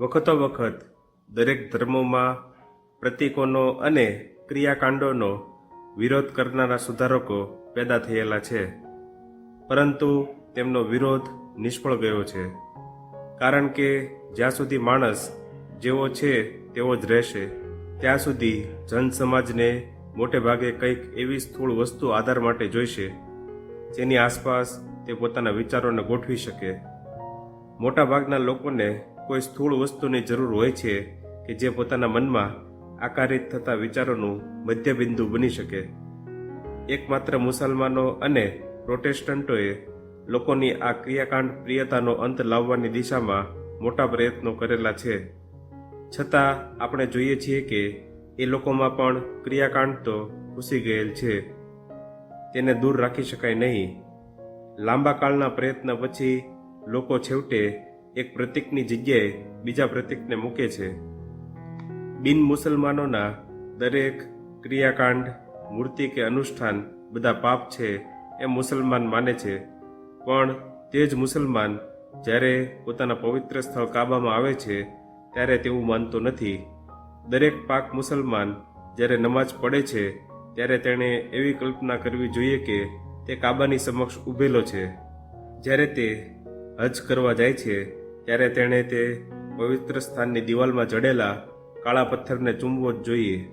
વખતો વખત દરેક ધર્મોમાં પ્રતીકોનો અને ક્રિયાકાંડોનો વિરોધ કરનારા સુધારકો પેદા થયેલા છે. પરંતુ તેમનો વિરોધ નિષ્ફળ ગયો છે. કારણ કે જ્યાં સુધી માણસ જેવો છે તેવો જ રહેશે. ત્યાં સુધી જન સમાજને મોટે ભાગે કંઈક એવી સ્થૂળ વસ્તુ આધાર માટે જોઈશે, જેની આસપાસ તે પોતાના વિચારોને ગોઠવી શકે. મોટાભાગના લોકોને કોઈ સ્થૂળ વસ્તુની જરૂર હોય છે કે જે પોતાના મનમાં આકારિત થતા વિચારોનું મધ્યબિંદુ બની શકે. એકમાત્ર મુસલમાનો અને પ્રોટેસ્ટન્ટોએ લોકોની આ ક્રિયાકાંડ પ્રિયતાનો અંત લાવવાની દિશામાં મોટા પ્રયત્નો કરેલા છે. છતાં આપણે જોઈએ છીએ કે એ લોકોમાં પણ ક્રિયાકાંડ તો ઘૂસી ગયેલ છે. તેને દૂર રાખી શકાય નહીં. લાંબા કાળના પ્રયત્ન પછી લોકો છેવટે એક પ્રતીકની જગ્યાએ બીજા પ્રતીકને મૂકે છે. બિન મુસલમાનોના દરેક ક્રિયાકાંડ, મૂર્તિ કે અનુષ્ઠાન બધા પાપ છે એ મુસલમાન માને છે. પણ તે જ મુસલમાન જ્યારે પોતાના પવિત્ર સ્થળ કાબામાં આવે છે ત્યારે તેવું માનતો નથી. દરેક પાક મુસલમાન જ્યારે નમાજ પડે છે ત્યારે તેણે એવી કલ્પના કરવી જોઈએ કે તે કાબાની સમક્ષ ઊભેલો છે. જ્યારે તે હજ કરવા જાય છે ત્યારે તેણે તે પવિત્ર સ્થાનની દિવાલમાં જડેલા કાળા પથ્થરને ચૂંબવો જ જોઈએ.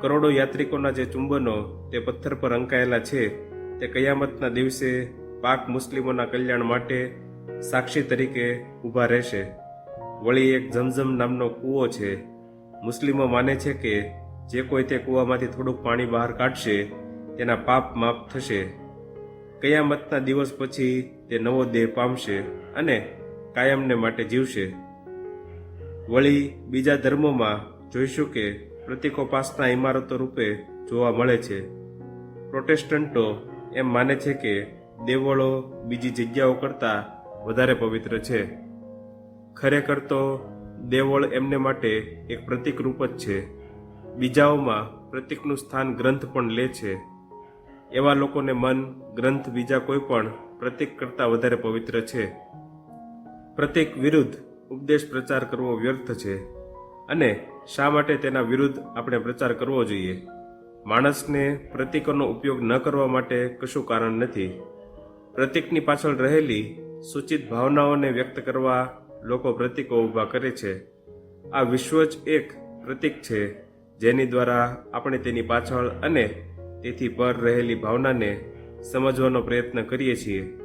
કરોડો યાત્રિકોના જે ચુંબનો તે પથ્થર પર અંકાયેલા છે, તે કયામતના દિવસે પાક મુસ્લિમોના કલ્યાણ માટે સાક્ષી તરીકે ઊભા રહેશે. વળી એક ઝમઝમ નામનો કૂવો છે. મુસ્લિમો માને છે કે જે કોઈ તે કૂવામાંથી થોડુંક પાણી બહાર કાઢશે, તેના પાપ માફ થશે. કયામતના દિવસ પછી તે નવો દેહ પામશે અને કાયમને માટે જીવશે. વળી બીજા ધર્મોમાં જોઈશું કે પ્રતિકોપાસના ઇમારતો રૂપે જોવા મળે છે. પ્રોટેસ્ટન્ટો એમ માને છે કે દેવળો બીજી જગ્યાઓ કરતાં વધારે પવિત્ર છે. ખરેખર તો દેવળ એમને માટે એક પ્રતિકરૂપ જ છે. બીજાઓમાં પ્રતિકનું સ્થાન ગ્રંથ પણ લે છે. એવા લોકોને મન ગ્રંથ બીજા કોઈ પણ પ્રતિક કરતાં વધારે પવિત્ર છે. પ્રતીક વિરુદ્ધ ઉપદેશ પ્રચાર કરવો વ્યર્થ છે અને શા માટે તેના વિરુદ્ધ આપણે પ્રચાર કરવો જોઈએ? માણસને પ્રતીકોનો ઉપયોગ ન કરવા માટે કશું કારણ નથી. પ્રતીકની પાછળ રહેલી સૂચિત ભાવનાઓને વ્યક્ત કરવા લોકો પ્રતીકો ઊભા કરે છે. આ વિશ્વ જ એક પ્રતીક છે, જેની દ્વારા આપણે તેની પાછળ અને તેથી પર રહેલી ભાવનાને સમજવાનો પ્રયત્ન કરીએ છીએ.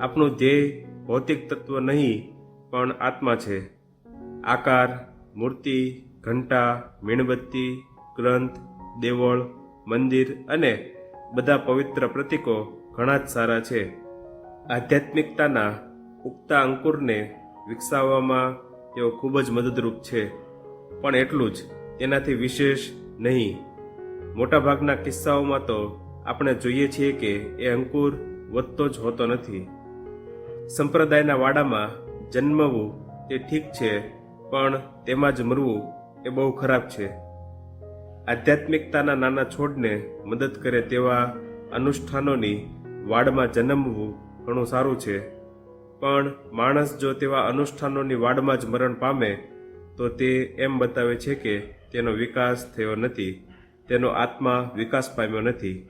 આપણું ધ્યેય ભૌતિક તત્વ નહીં, પણ આત્મા છે. આકાર, મૂર્તિ, ઘંટા, મીણબત્તી, ગ્રંથ, દેવળ, મંદિર અને બધા પવિત્ર પ્રતીકો ઘણા જ સારા છે. આધ્યાત્મિકતાના ઉગતા અંકુરને વિકસાવવામાં તેઓ ખૂબ જ મદદરૂપ છે. પણ એટલું જ, તેનાથી વિશેષ નહીં. મોટાભાગના કિસ્સાઓમાં તો આપણે જોઈએ છીએ કે એ અંકુર વધતો જ હોતો નથી. સંપ્રદાયના વાડામાં જન્મવું તે ઠીક છે, પણ તેમાં જ મરવું એ બહુ ખરાબ છે. આધ્યાત્મિકતાના નાના છોડને મદદ કરે તેવા અનુષ્ઠાનોની વાડમાં જન્મવું ઘણું સારું છે. પણ માણસ જો તેવા અનુષ્ઠાનોની વાડમાં જ મરણ પામે, તો તે એમ બતાવે છે કે તેનો વિકાસ થયો નથી, તેનો આત્મા વિકાસ પામ્યો નથી.